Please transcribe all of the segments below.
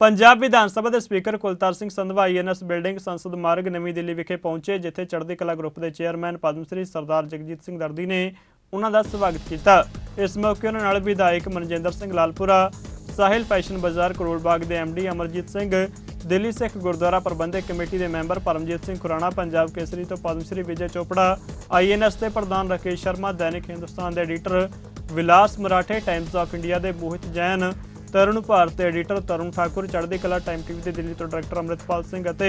ਪੰਜਾਬ ਵਿਧਾਨ ਸਭਾ ਦੇ speaker Kultar Singh Sandhwan INS building Sansad Marg ਨਵੀਂ ਦਿੱਲੀ ਵਿਖੇ ਪਹੁੰਚੇ, ਜਿੱਥੇ ਚੜ੍ਹਦੀ ਕਲਾ ਗਰੁੱਪ ਦੇ ਚੇਅਰਮੈਨ ਪਦਮ ਸ੍ਰੀ ਸਰਦਾਰ ਜਗਜੀਤ ਸਿੰਘ ਦਰਦੀ ਨੇ ਉਹਨਾਂ ਦਾ ਸਵਾਗਤ ਕੀਤਾ। ਇਸ ਮੌਕੇ ਉਹਨਾਂ ਨਾਲ ਵਿਧਾਇਕ ਮਨਜਿੰਦਰ ਸਿੰਘ ਲਾਲਪੁਰਾ, ਸਾਹਿਲ ਫੈਸ਼ਨ ਬਾਜ਼ਾਰ ਕਰੋਲ ਬਾਗ ਦੇ ਐਮਡੀ ਅਮਰਜੀਤ ਸਿੰਘ, ਦਿੱਲੀ ਸਿੱਖ ਗੁਰਦੁਆਰਾ ਪ੍ਰਬੰਧਕ ਕਮੇਟੀ ਦੇ ਮੈਂਬਰ ਪਰਮਜੀਤ ਸਿੰਘ ਖੁਰਾਣਾ, ਪੰਜਾਬ ਕੇਸਰੀ ਤੋਂ ਪਦਮ ਸ੍ਰੀ ਵਿਜੇ ਚੋਪੜਾ ਆਈਐਨਐਸ ਦੇ ਪ੍ਰਧਾਨ ਰਾਕੇਸ਼ ਸ਼ਰਮਾ, ਦੈਨਿਕ ਹਿੰਦੁਸਤਾਨ ਦੇ editor Vilas Marathe Times of India ਦੇ ਮੋਹਿਤ ਜੈਨ ਤਰੁਣ ਭਾਰਤ ਦੇ editor Tarun Thakur Charhdi Kala time TV ਦੇ ਦਿੱਲੀ ਤੋਂ ਡਾਇਰੈਕਟਰ ਅੰਮ੍ਰਿਤਪਾਲ ਸਿੰਘ ਅਤੇ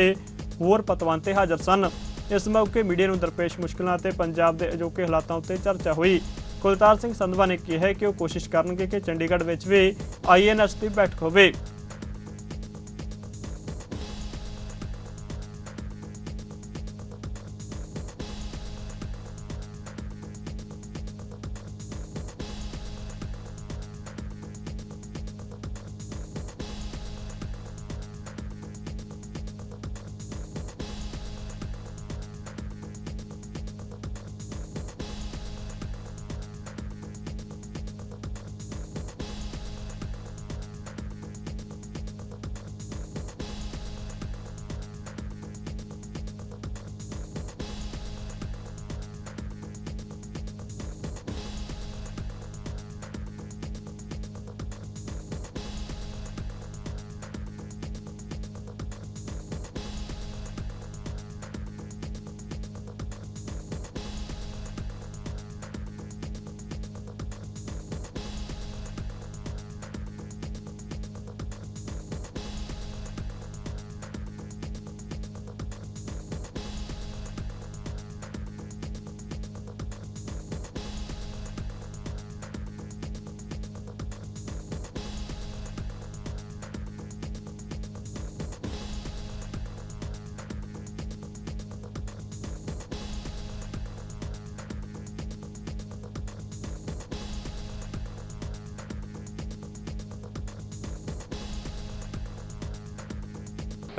ਹੋਰ ਪਤਵੰਤੇ ਹਾਜ਼ਰ ਸਨ। ਇਸ ਮੌਕੇ ਮੀਡੀਆ ਨੂੰ ਦਰਪੇਸ਼ ਮੁਸ਼ਕਲਾਂ ਅਤੇ ਪੰਜਾਬ ਦੇ ਅਜੋਕੇ ਹਾਲਾਤਾਂ ਉੱਤੇ ਚਰਚਾ ਹੋਈ। ਕੁਲਤਾਰ ਸਿੰਘ ਸੰਧਵਾ ਨੇ ਕਿਹਾ ਕਿ ਉਹ ਕੋਸ਼ਿਸ਼ ਕਰਨਗੇ ਕਿ ਚੰਡੀਗੜ੍ਹ ਵਿੱਚ ਵੀ ਆਈਐਨਐਸ ਦੀ ਬੈਠਕ ਹੋਵੇ।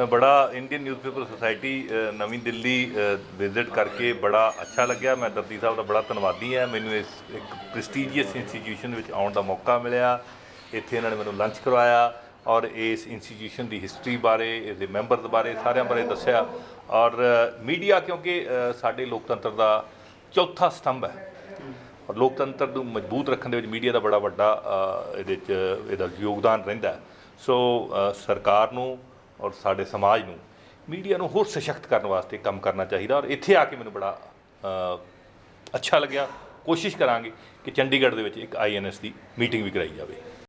ਬੜਾ ਇੰਡੀਅਨ ਨਿਊਜ਼ਪੇਪਰ ਸੁਸਾਇਟੀ ਨਵੀਂ ਦਿੱਲੀ ਵਿਜ਼ਿਟ ਕਰਕੇ ਬੜਾ ਅੱਛਾ ਲੱਗਿਆ। ਮੈਂ ਦਰਦੀ ਸਾਹਿਬ ਦਾ ਬੜਾ ਧੰਨਵਾਦੀ ਹਾਂ। ਮੈਨੂੰ ਇਸ ਇੱਕ ਪ੍ਰੈਸਟੀਜੀਅਸ ਇੰਸਟੀਟਿਊਸ਼ਨ ਵਿੱਚ ਆਉਣ ਦਾ ਮੌਕਾ ਮਿਲਿਆ। ਇੱਥੇ ਇਹਨਾਂ ਨੇ ਮੈਨੂੰ ਲੰਚ ਕਰਵਾਇਆ ਔਰ ਇਸ ਇੰਸਟੀਟਿਊਸ਼ਨ ਦੀ ਹਿਸਟਰੀ ਬਾਰੇ, ਇਹਦੇ ਮੈਂਬਰਸ ਬਾਰੇ ਸਾਰਿਆਂ ਬਾਰੇ ਦੱਸਿਆ। ਔਰ ਮੀਡੀਆ ਕਿਉਂਕਿ ਸਾਡੇ ਲੋਕਤੰਤਰ ਦਾ ਚੌਥਾ ਸਤੰਭ ਹੈ। ਔਰ ਲੋਕਤੰਤਰ ਨੂੰ ਮਜ਼ਬੂਤ ਰੱਖਣ ਦੇ ਵਿੱਚ ਮੀਡੀਆ ਦਾ ਬੜਾ ਵੱਡਾ ਇਹਦੇ 'ਚ, ਇਹਦਾ ਯੋਗਦਾਨ ਰਹਿੰਦਾ ਸੋ ਸਰਕਾਰ ਨੂੰ ਔਰ ਸਾਡੇ ਸਮਾਜ ਨੂੰ, ਮੀਡੀਆ ਨੂੰ ਹੋਰ ਸਸ਼ਕਤ ਕਰਨ ਵਾਸਤੇ ਕੰਮ ਕਰਨਾ ਚਾਹੀਦਾ। ਔਰ ਇੱਥੇ ਆ ਕੇ ਮੈਨੂੰ ਬੜਾ ਅੱਛਾ ਲੱਗਿਆ। ਕੋਸ਼ਿਸ਼ ਕਰਾਂਗੇ ਕਿ ਚੰਡੀਗੜ੍ਹ ਦੇ ਵਿੱਚ ਇੱਕ ਆਈਐਨਐਸ ਦੀ ਮੀਟਿੰਗ ਵੀ ਕਰਾਈ ਜਾਵੇ।